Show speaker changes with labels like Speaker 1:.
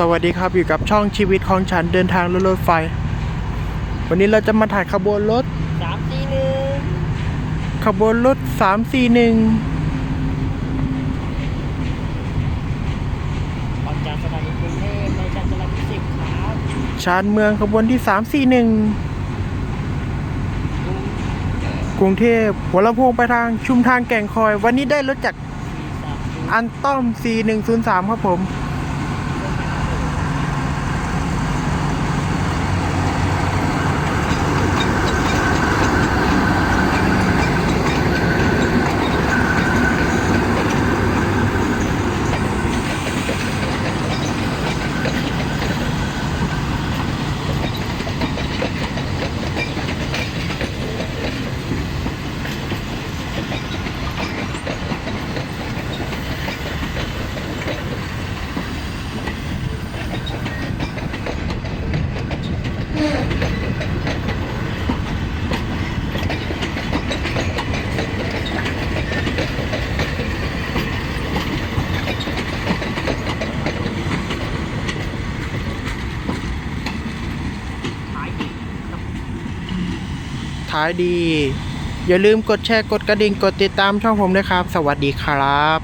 Speaker 1: สวัสดีครับอยู่กับช่องชีวิตของฉันเดินทางรถรถไฟ วันนี้เราจะมาถ่ายขบวนรถ
Speaker 2: สามสี่หนึ่ง
Speaker 1: ขบวนรถ341
Speaker 2: ออกจากสถานีกรุงเทพในชั้นจราจรสิบครับ
Speaker 1: ชานเมืองขบวนที่341กรุงเทพหัวลำโพงไปทางชุมทางแก่งคอย วันนี้ได้รถจาก
Speaker 2: สี่สามศูนย์
Speaker 1: อันต้อม 4103 ครับผมายดี อย่าลืมกดแชร์กดกระดิ่งกดติดตามช่องผมด้วยครับ สวัสดีครับ